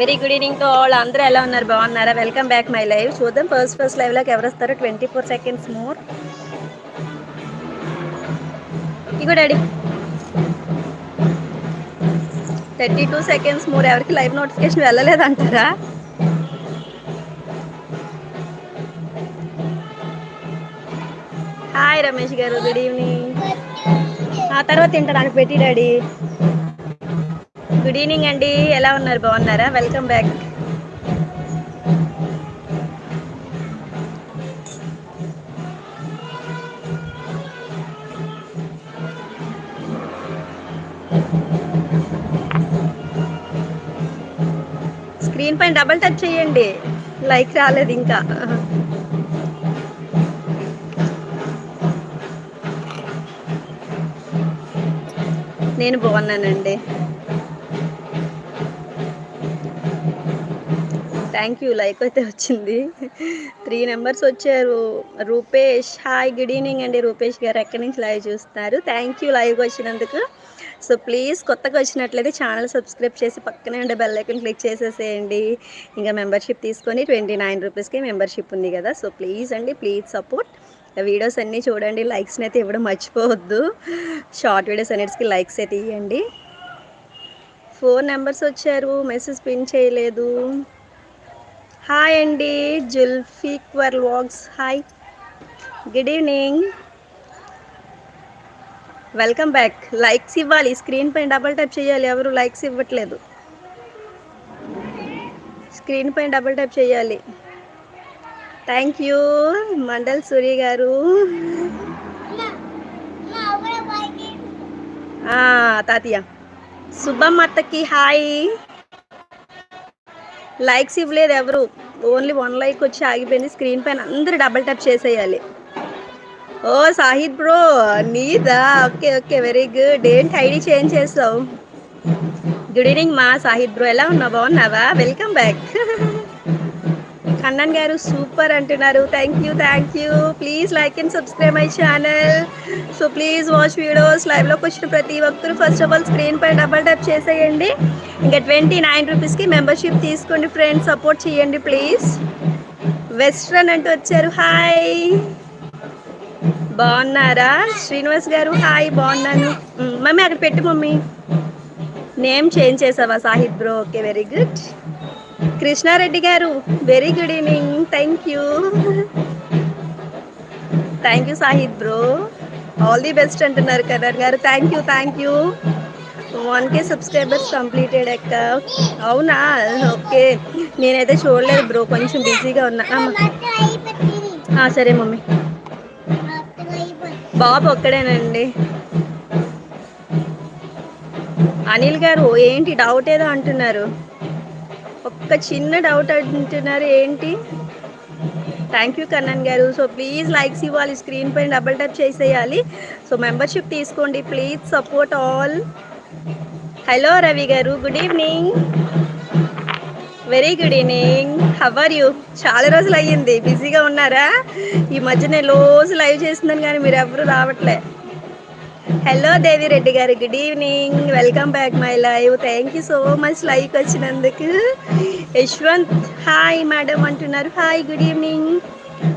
Very good evening to all. అందరూ ఎలా ఉన్నారు? బాగున్నారా? Welcome back my live. చూద్దాం ఫస్ట్ ఫస్ట్ లైవ్లోకి ఎవరు వస్తారో. Twenty four seconds more. ఇగో daddy. Thirty two seconds more. ఎవరికి live notification వెళ్ళలేదంటారా? Hi Ramesh garu. Good evening. ఆ తర్వాత తింటాడానికి పెట్టి డాడీ. గుడ్ ఈవినింగ్ అండి ఎలా ఉన్నారు? బాగున్నారా? వెల్కమ్ బ్యాక్ స్క్రీన్ పైన డబల్ టచ్ చేయండి. లైక్ రాలేదు ఇంకా. నేను బాగున్నానండి. Thank you. లైక్ అయితే వచ్చింది. త్రీ నెంబర్స్ వచ్చారు. రూపేష్ హాయ్ గుడ్ ఈవినింగ్ అండి. రూపేష్ గారు ఎక్కడి నుంచి లైవ్ చూస్తున్నారు? థ్యాంక్ యూ లైవ్ వచ్చినందుకు. సో ప్లీజ్ కొత్తగా వచ్చినట్లయితే ఛానల్ సబ్స్క్రైబ్ చేసి పక్కనే ఉండే బెల్ ఐకన్ క్లిక్ చేసేసేయండి. ఇంకా మెంబర్షిప్ తీసుకొని ట్వంటీ నైన్ రూపీస్కి మెంబర్షిప్ ఉంది కదా. సో ప్లీజ్ అండి ప్లీజ్ సపోర్ట్ వీడియోస్ అన్నీ చూడండి. లైక్స్ని అయితే ఇవ్వడం మర్చిపోవద్దు. షార్ట్ వీడియోస్ అన్నిటికి లైక్స్ అయితే ఇవ్వండి ఫోర్ నెంబర్స్ వచ్చారు. మెసేజ్ పిన్ చేయలేదు. హాయ్ అండి Zulfiqar వాగ్స్ hi. Good evening welcome back likes ఇవ్వాలి. స్క్రీన్ పైన డబల్ టైప్ చేయాలి. ఎవరు లైక్స్ ఇవ్వట్లేదు. స్క్రీన్ పైన డబల్ టైప్ చేయాలి. Thank you Mandal Suri garu. తాతయ్య. సుబ్బమ్మత్తకి హాయ్. లైక్స్ ఇవ్వలేదు ఎవరు? ఓన్లీ వన్ లైక్ వచ్చి ఆగిపోయింది. స్క్రీన్ పైన అందరు డబల్ టప్ చేసేయాలి. ఓ సాహిద్ బ్రో నీదా? Okay okay very good. ఏంటి ఐడి చేంజ్ చేసావు? గుడ్ ఈవినింగ్ మా సాహిద్ బ్రో. ఎలా ఉన్నావు? బాగున్నావా? Welcome back. Kannan garu super అంటున్నారు. Thank you thank you please like and subscribe my channel so please watch videos లైవ్లోకి వచ్చిన ప్రతి ఒక్కరు. ఫస్ట్ ఆఫ్ ఆల్ స్క్రీన్ పై డబల్ ట్యాప్ చేసేయండి. ఇంకా ట్వంటీ నైన్ రూపీస్కి మెంబర్షిప్ తీసుకోండి ఫ్రెండ్స్ సపోర్ట్ చేయండి ప్లీజ్ వెస్ట్రన్ అంటూ వచ్చారు. హాయ్ బాగున్నారా? శ్రీనివాస్ గారు హాయ్ బాగున్నాను. మమ్మీ అక్కడ పెట్టు మమ్మీ. నేమ్ చేంజ్ చేసావా Sahid bro okay very good Krishna Reddy garu very good evening thank you thank you Sahid bro all the best అంటున్నారు Kadar garu. Thank you thank you one K subscribers completed అక్క. అవునా? Okay నేనైతే చూడలేదు bro కొంచెం బిజీగా ఉన్నా. సరే mummy. బాబు ఒక్కడేనండి. అనిల్ గారు ఏంటి డౌట్ ఏదో అంటున్నారు. ఒక్క చిన్న డౌట్ అంటున్నారు ఏంటి? Thank you Kannan garu. So please likes ఇవ్వాలి స్క్రీన్ పైన డబల్ టప్ చేసేయాలి. సో మెంబర్షిప్ తీసుకోండి please support all hello Ravi garu. Good evening very good evening how are you చాలా రోజులు అయ్యింది. బిజీగా ఉన్నారా? ఈ మధ్య నేను రోజు లైవ్ చేస్తున్నాను కానీ మీరు ఎవరు రావట్లే. Hello Devireddy garu. Good evening welcome back my live thank you so much like వచ్చినందుకు. యశ్వంత్ హాయ్ మేడం అంటున్నారు. Hi good evening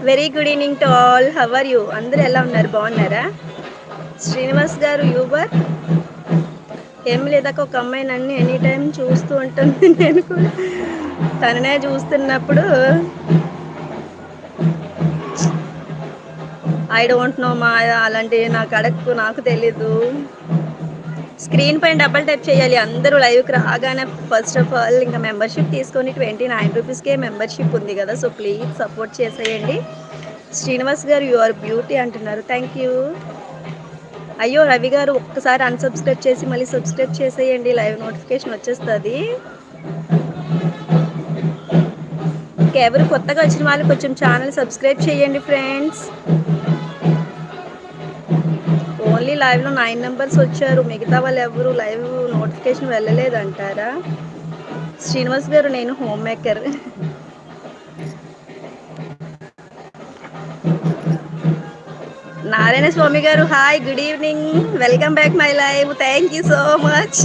very good evening to all how are you అందరూ ఎలా ఉన్నారు? బాగున్నారా? శ్రీనివాస్ గారు యూబర్ ఏం లేదాక ఒక అమ్మాయి నన్ను ఎనీ టైం చూస్తూ ఉంటుంది నేను కూడా తననే చూస్తున్నప్పుడు ఐ డోంట్ నో మా అలాంటివి నాకు అడక్కు నాకు తెలీదు. స్క్రీన్ పైన డబల్ టైప్ చేయాలి. అందరూ లైవ్కి రాగానే ఫస్ట్ ఆఫ్ ఆల్ ఇంకా మెంబర్షిప్ తీసుకొని ట్వంటీ నైన్ రూపీస్కే మెంబర్షిప్ ఉంది కదా. సో ప్లీజ్ సపోర్ట్ చేసేయండి. శ్రీనివాస్ గారు యు ఆర్ బ్యూటీ అంటున్నారు. థ్యాంక్ యూ అయ్యో రవి గారు ఒక్కసారి అన్సబ్స్క్రైబ్ చేసి మళ్ళీ సబ్స్క్రైబ్ చేసేయండి. లైవ్ నోటిఫికేషన్ వచ్చేస్తుంది. ఎవరు కొత్తగా వచ్చిన వాళ్ళు కొంచెం ఛానల్ సబ్స్క్రైబ్ చేయండి ఫ్రెండ్స్ ఓన్లీ లైవ్లో నైన్ నెంబర్స్ వచ్చారు. మిగతా వాళ్ళు ఎవరు లైవ్ నోటిఫికేషన్ వెళ్ళలేదు అంటారా శ్రీనివాస్ గారు నేను హోమ్ మేకర్ నారాయణ స్వామి గారు hi good evening welcome back my live thank you so much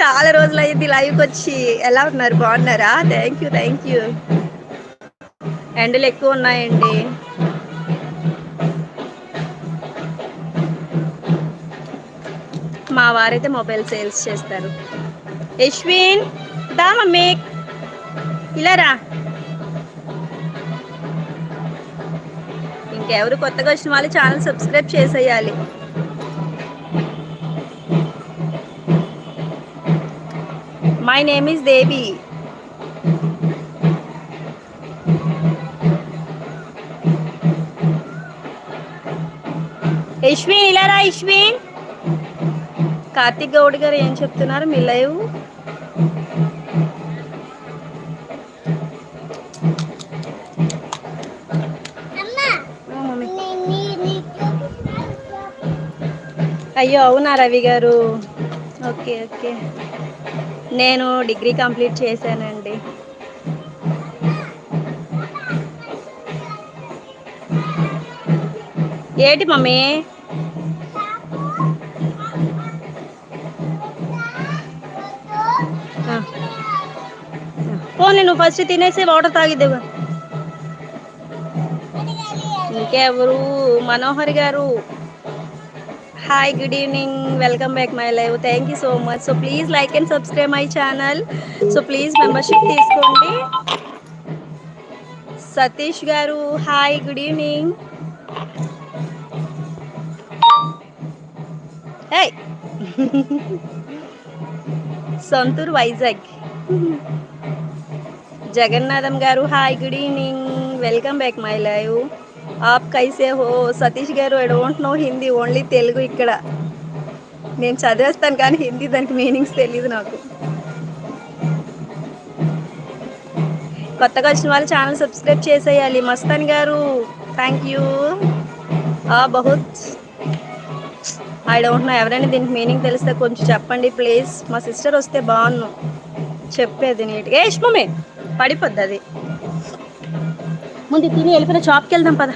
చాలా రోజులు అయింది లైవ్కి వచ్చి. ఎలా ఉన్నారు? బాగున్నారా? థ్యాంక్ యూ థ్యాంక్ యూ ఎండలు ఎక్కువ ఉన్నాయండి. మా వారైతే మొబైల్ సేల్స్ చేస్తారు. యశ్విన్ దా మమ్మీ. ఇలా రా. ఇంకెవరు కొత్తగా వచ్చిన వాళ్ళు ఛానల్ సబ్స్క్రైబ్ చేసేయాలి. My name is Devi. Yashwin ఇలా రా యశ్విన్. కార్తిక్ గౌడ్ గారు ఏం చెప్తున్నారు? మీ లైవ్? అయ్యో అవునా రవి గారు? Okay okay. నేను డిగ్రీ కంప్లీట్ చేశానండి. ఏంటి మమ్మీ? పోనీ నువ్వు ఫస్ట్ తినేసి వాటర్ తాగిద్దేవా ఇంకెవరు మనోహర్ గారు hi good evening welcome back my live thank you so much so please like and subscribe my channel so please membership తీసుకోండి. సతీష్ గారు హాయ్ గుడ్ ఈవినింగ్ ఏయ్ సొంతూరు వైజాగ్. జగన్నాథం గారు. Hi good evening welcome back my live ఆప్ కైసే హో సతీష్ గారు I don't know Hindi only Telugu ఇక్కడ. నేను చదివేస్తాను కానీ హిందీ దానికి మీనింగ్స్ తెలియదు నాకు. కొత్తగా వచ్చిన వాళ్ళు ఛానల్ సబ్స్క్రైబ్ చేసేయాలి. మస్తాన్ గారు థ్యాంక్ యూ బహుత్. ఐ డోంట్ నో ఎవరైనా దీనికి మీనింగ్ తెలిస్తే కొంచెం చెప్పండి ప్లీజ్ మా సిస్టర్ వస్తే బాగున్నాను చెప్పేది నీట్గా. ఏ పడిపోద్ది అది. ముందు తిని వెళ్ళిపోయిన షాప్కి వెళ్దాం పద.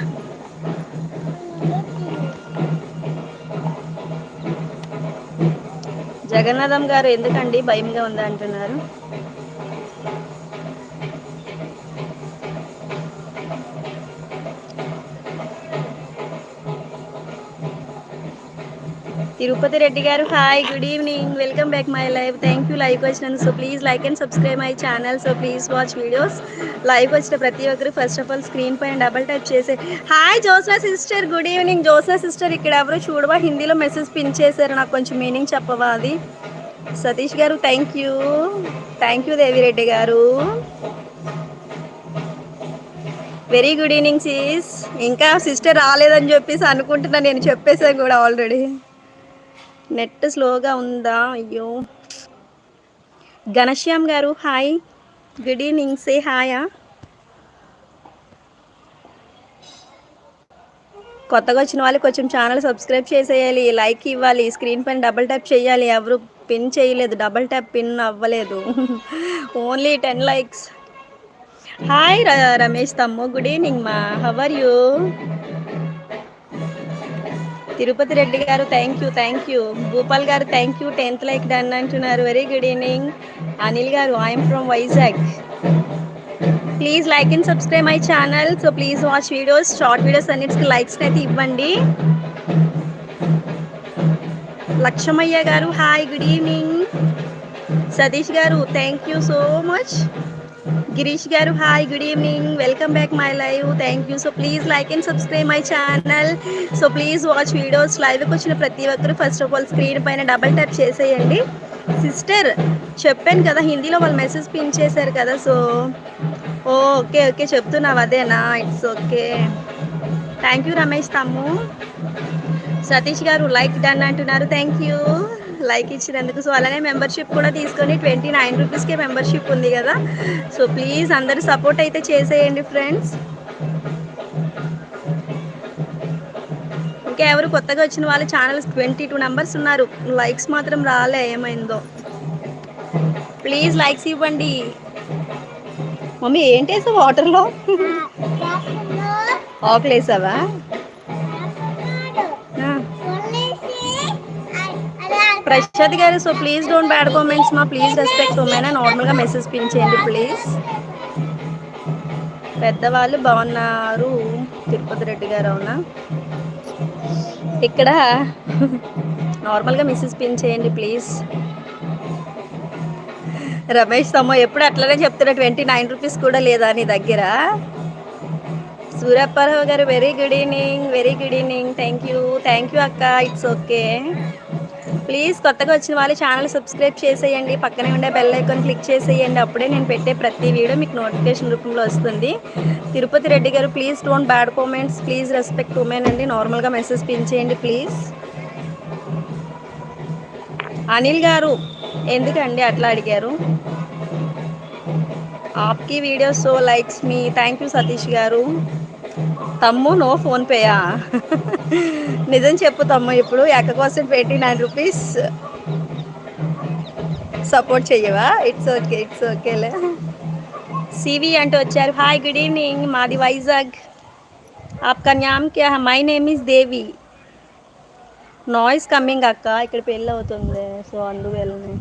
జగన్నాథం గారు ఎందుకండి భయంగా ఉందా అంటున్నారు? తిరుపతి రెడ్డి గారు hi good evening welcome back my live thank you live వచ్చినందుకు. So please like and subscribe my channel so please watch videos live వచ్చిన ప్రతి ఒక్కరు ఫస్ట్ ఆఫ్ ఆల్ స్క్రీన్ పైన డబల్ టైప్ చేసే. Hi Jyothsna sister good evening Jyothsna sister ఇక్కడ ఎవరు చూడవా? హిందీలో మెసేజ్ పిన్ చేశారు. నాకు కొంచెం మీనింగ్ చెప్పవా అది? సతీష్ గారు thank you thank you Devireddy గారు. వెరీ గుడ్ ఈవినింగ్ సీస్ ఇంకా సిస్టర్ రాలేదని చెప్పేసి అనుకుంటున్నా. నేను చెప్పేసాను కూడా ఆల్రెడీ నెట్ స్లోగా ఉందా? అయ్యో. Ghanshyam garu hi. Good evening సే హాయా. కొత్తగా వచ్చిన వాళ్ళు కొంచెం ఛానల్ సబ్స్క్రైబ్ చేసేయాలి లైక్ ఇవ్వాలి స్క్రీన్ పైన డబుల్ ట్యాప్ చేయాలి ఎవరు పిన్ చేయలేదు డబుల్ ట్యాప్ పిన్ అవ్వలేదు. Only ten likes. Hi Ramesh తమ్ము గుడ్ ఈవినింగ్ మా how are you? Tirupati Reddy గారు thank you thank you Bhupal గారు thank you tenth like done అంటున్నారు. వెరీ గుడ్ ఈవినింగ్ అనిల్ గారు I'm from Vizag please like and subscribe my channel so please watch videos short videos అన్నిటికి likes అయితే ఇవ్వండి. లక్ష్మయ్య గారు hi good evening Satish గారు thank you so much Girish గారు hi good evening welcome back my live thank you so please like and subscribe my channel so please watch videos లైవ్కి వచ్చిన ప్రతి ఒక్కరు. ఫస్ట్ ఆఫ్ ఆల్ స్క్రీన్ పైన double tap చేసేయండి. Sister చెప్పాను కదా హిందీలో వాళ్ళు మెసేజ్ పిన్ చేశారు కదా సో ఓకే ఓకే చెప్తున్నావు అదేనా? It's okay thank you Ramesh తమ్ము. సతీష్ గారు లైక్ డన్ అంటున్నారు. థ్యాంక్ యూ లైక్ ఇచ్చినందుకు. సో అలానే మెంబర్షిప్ కూడా తీసుకొని ట్వంటీ నైన్ రూపీస్కే మెంబర్షిప్ ఉంది కదా. సో ప్లీజ్ అందరూ సపోర్ట్ అయితే చేసేయండి ఫ్రెండ్స్. ఇంకా ఎవరు కొత్తగా వచ్చిన వాళ్ళ ఛానల్స్ ట్వంటీ టూ నెంబర్స్ ఉన్నారు. లైక్స్ మాత్రం రాలే ఏమైందో. ప్లీజ్ లైక్స్ ఇవ్వండి. మమ్మీ ఏంటి వేసావు వాటర్లో? ఆకులు ప్రసాద్ గారు so please don't bad comments మా ప్లీజ్ రెస్పెక్ట్ ఉమెన్ నార్మల్గా మెసేజ్ పిన్ చేయండి ప్లీజ్ పెద్దవాళ్ళు బాగున్నారు తిరుపతి రెడ్డి గారు అవునా? ఇక్కడ నార్మల్గా మెసేజ్ పిన్ చేయండి ప్లీజ్ రమేష్ తమ్మ ఎప్పుడు అట్లనే చెప్తున్నా ట్వంటీ నైన్ రూపీస్ కూడా లేదా నీ దగ్గర? సూర్యప్పారావు గారు very good evening very good evening thank you thank you అక్క ఇట్స్ ఓకే ప్లీజ్ కొత్తగా వచ్చిన వాళ్ళు ఛానల్ సబ్స్క్రైబ్ చేసేయండి. పక్కనే ఉండే బెల్ ఐకాన్ క్లిక్ చేసేయండి. అప్పుడే నేను పెట్టే ప్రతి వీడియో మీకు నోటిఫికేషన్ రూపంలో వస్తుంది. తిరుపతి రెడ్డి గారు please don't bad comments please respect women అండి. నార్మల్గా మెసేజ్ పెంచేయండి ప్లీజ్ అనిల్ గారు ఎందుకండి అట్లా అడిగారు? ఆప్కి వీడియో సో లైక్స్ మీ థ్యాంక్ యూ సతీష్ గారు. తమ్ము నో ఫోన్ పేయా నిజం చెప్పు తమ్ము ఇప్పుడు ఎక్క కోసం ట్వంటీ నైన్ రూపీస్ సపోర్ట్ చెయ్యవా ఇట్స్ ఓకే ఇట్స్ ఓకేలే సివి అంటూ వచ్చారు. హాయ్ గుడ్ ఈవినింగ్ మాది వైజాగ్. ఆప్కా న్యామ్ క్యా my name is Devi noise coming అక్క. ఇక్కడ పెళ్ళి అవుతుంది. సో అందువల్లనే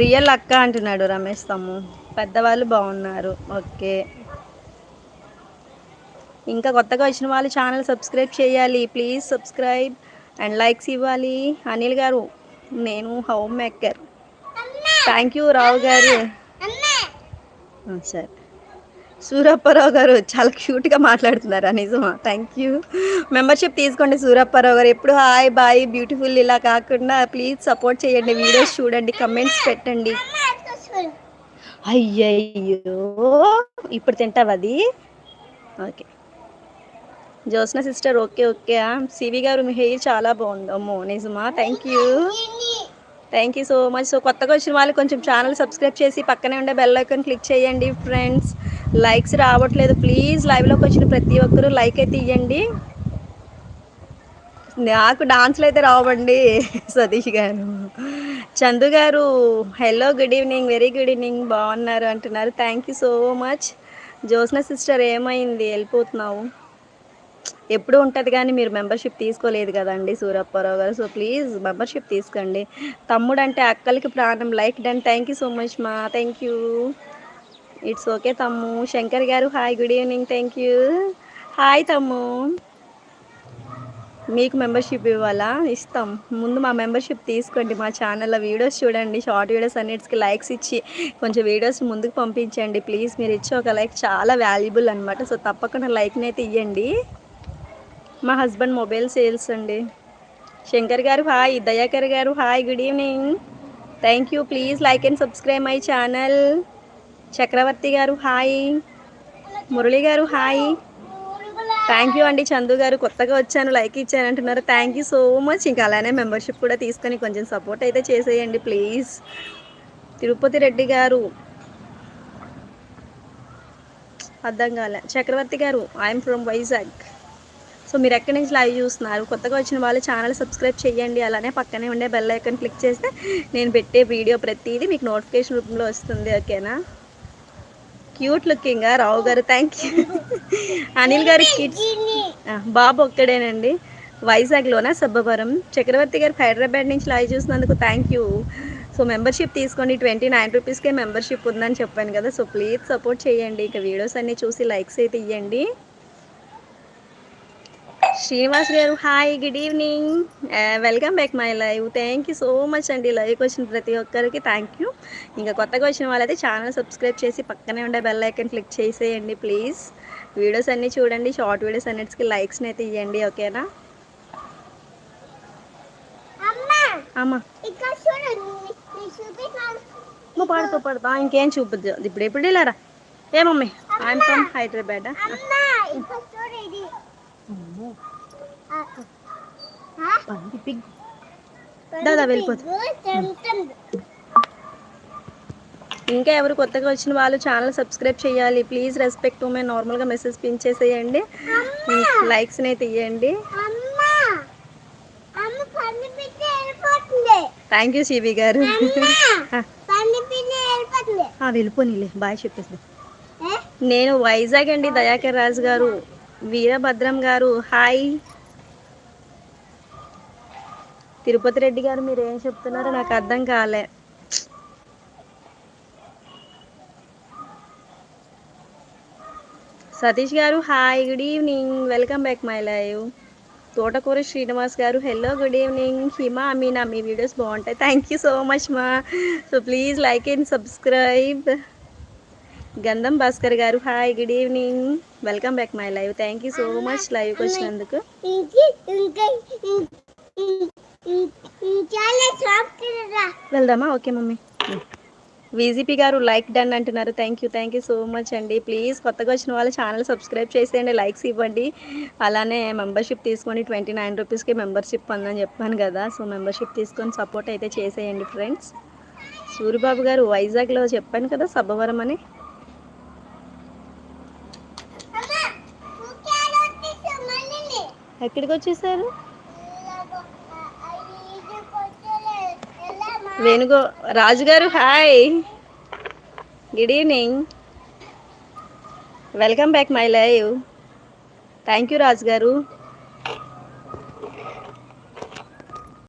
రియల్ అక్క అంటున్నాడు రమేష్ తమ్ము. పెద్దవాళ్ళు బాగున్నారు. ఓకే ఇంకా కొత్తగా వచ్చిన వాళ్ళు ఛానల్ సబ్స్క్రైబ్ చేయాలి. ప్లీజ్ సబ్స్క్రైబ్ అండ్ లైక్స్ ఇవ్వాలి. అనిల్ గారు నేను home maker. Thank you Rao గారు. సరే. సూరప్పారావు గారు చాలా క్యూట్గా మాట్లాడుతున్నారా నిజమా? Thank you. మెంబర్షిప్ తీసుకోండి సూరప్పారావు గారు. ఎప్పుడు హాయ్ బాయ్ బ్యూటిఫుల్ ఇలా కాకుండా ప్లీజ్ సపోర్ట్ చేయండి. వీడియోస్ చూడండి కమెంట్స్ పెట్టండి. అయ్యయ్యో ఇప్పుడు తింటావు అది? Okay. Jyothsna sister okay okay. CV గారు మీ హెయిర్ చాలా బాగుంది. అమ్మో నిజమా? Thank you thank you so much so కొత్తగా వచ్చిన వాళ్ళు కొంచెం ఛానల్ సబ్స్క్రైబ్ చేసి పక్కనే ఉండే బెల్ ఐకాన్ క్లిక్ చేయండి ఫ్రెండ్స్ లైక్స్ రావట్లేదు. ప్లీజ్ లైవ్లోకి వచ్చిన ప్రతి ఒక్కరూ లైక్ అయితే ఇవ్వండి నాకు డాన్స్లు అయితే రావండి సతీష్ గారు. చందు గారు hello good evening very good evening బాగున్నారు అంటున్నారు. Thank you so much Jyothsna sister ఏమైంది? వెళ్ళిపోతున్నావు. ఎప్పుడు ఉంటుంది కానీ మీరు మెంబర్షిప్ తీసుకోలేదు కదండి సూరప్పారావు గారు. సో ప్లీజ్ మెంబర్షిప్ తీసుకోండి. తమ్ముడు అంటే అక్కలకి ప్రాణం. Like done. Thank you so much మా. థ్యాంక్ యూ ఇట్స్ ఓకే తమ్ము. శంకర్ గారు hi. Good evening. Thank you hi తమ్ము. మీకు మెంబర్షిప్ ఇవ్వాలా? ఇస్తాం. ముందు మా మెంబర్షిప్ తీసుకోండి. మా ఛానల్లో వీడియోస్ చూడండి. షార్ట్ వీడియోస్ అన్నిటికి లైక్స్ ఇచ్చి కొంచెం వీడియోస్ ముందుకు పంపించండి. ప్లీజ్ మీరు ఇచ్చే ఒక లైక్ చాలా వాల్యుబుల్ అనమాట సో తప్పకుండా లైక్ని అయితే ఇవ్వండి మా హస్బెండ్ మొబైల్ సేల్స్ అండి. శంకర్ గారు హాయ్. దయాకర్ గారు hi. Good evening. Thank you please like and subscribe my channel Chakravarthy గారు హాయ్. మురళి గారు హాయ్. థ్యాంక్ యూ అండి. చందు గారు కొత్తగా వచ్చాను. లైక్ ఇచ్చాను అంటున్నారు. థ్యాంక్ యూ సో మచ్ ఇంకా అలానే మెంబర్షిప్ కూడా తీసుకొని కొంచెం సపోర్ట్ అయితే చేసేయండి ప్లీజ్ తిరుపతి రెడ్డి గారు. అర్థం కాలే. చక్రవర్తి గారు ఐఎమ్ ఫ్రమ్ వైజాగ్ సో మీరు ఎక్కడి నుంచి లైవ్ చూస్తున్నారు? కొత్తగా వచ్చిన వాళ్ళు ఛానల్ సబ్స్క్రైబ్ చేయండి అలానే పక్కనే ఉండే బెల్ ఐకాన్ క్లిక్ చేస్తే నేను పెట్టే వీడియో ప్రతిదీ మీకు నోటిఫికేషన్ రూపంలో వస్తుంది. ఓకేనా? క్యూట్ లుకింగ్ రావు గారు. థ్యాంక్ యూ అనిల్ గారి కిడ్స్ బాబు ఒక్కడేనండి. వైజాగ్లోనా? సబ్బవరం. చక్రవర్తి గారు హైదరాబాద్ నుంచి లైవ్ చూసినందుకు థ్యాంక్ యూ సో మెంబర్షిప్ తీసుకోండి. ట్వంటీ నైన్ రూపీస్కే మెంబర్షిప్ ఉందని చెప్పాను కదా. సో ప్లీజ్ సపోర్ట్ చేయండి ఇక వీడియోస్ అన్నీ చూసి లైక్స్ అయితే ఇవ్వండి శ్రీనివాస్ గారు hi good evening welcome back my live thank you so much అండి. లైవ్కి వచ్చిన ప్రతి ఒక్కరికి. థ్యాంక్ యూ ఇంకా కొత్తగా వచ్చిన వాళ్ళైతే ఛానల్ సబ్స్క్రైబ్ చేసి పక్కనే ఉండే బెల్ ఐకన్ క్లిక్ చేసేయండి ప్లీజ్ వీడియోస్ అన్నీ చూడండి. షార్ట్ వీడియోస్ అన్నిటికి లైక్స్ని అయితే ఇవ్వండి ఓకేనా అమ్మా! నువ్వు పాడుతూ పాడుతా ఇంకేం చూపద్దు. ఇప్పుడు ఎప్పుడు వెళ్ళారా ఏమమ్మీ ఐఎమ్ ఫ్రమ్ హైదరాబాద్ పంది పిగ్ దాదా వెళ్ళిపోతా. ఇంకా ఎవరు కొత్తగా వచ్చిన వాళ్ళు ఛానల్ సబ్స్క్రైబ్ చేయాలి. ప్లీజ్ రెస్పెక్ట్ మే నార్మల్గా మెసేజ్ పిన్ చేసేయండి. లైక్స్ని అయితే ఇవ్వండి థ్యాంక్ యూ శివి గారు. ఆ, వెళ్ళిపోనీలే బాయ్ చెప్పేసి. నేను వైజాగ్ అండి దయాకర్ రాజు గారు. వీరభద్రం గారు హాయ్. తిరుపతి రెడ్డి గారు మీరు ఏం చెప్తున్నారో? నాకు అర్థం కాలే. సతీష్ గారు hi good evening. Welcome back my live. Thotakura Srinivas గారు hello good evening. Hima Meena మీ వీడియోస్ బాగుంటాయి. థ్యాంక్ యూ సో మచ్ మా. So please like and subscribe. Gandham Bhaskar గారు. Hi good evening welcome back my live thank you so much లైవ్కి వచ్చినందుకు. వెళ్దామా? Okay mummy. VGP గారు like done అంటున్నారు. Thank you thank you so much అండి. Please కొత్తగా వచ్చిన వాళ్ళు ఛానల్ సబ్స్క్రైబ్ చేసేయండి లైక్స్ ఇవ్వండి. అలానే మెంబర్షిప్ తీసుకొని ట్వంటీ నైన్ రూపీస్కి మెంబర్షిప్ పొందని చెప్పాను కదా. సో మెంబర్షిప్ తీసుకొని సపోర్ట్ అయితే చేసేయండి ఫ్రెండ్స్ సూరిబాబు గారు వైజాగ్లో చెప్పాను కదా సబ్బవరం అని. ఎక్కడికి వచ్చేసారు వేణుగో రాజు గారు hi. Good evening welcome back my live thank you Raju గారు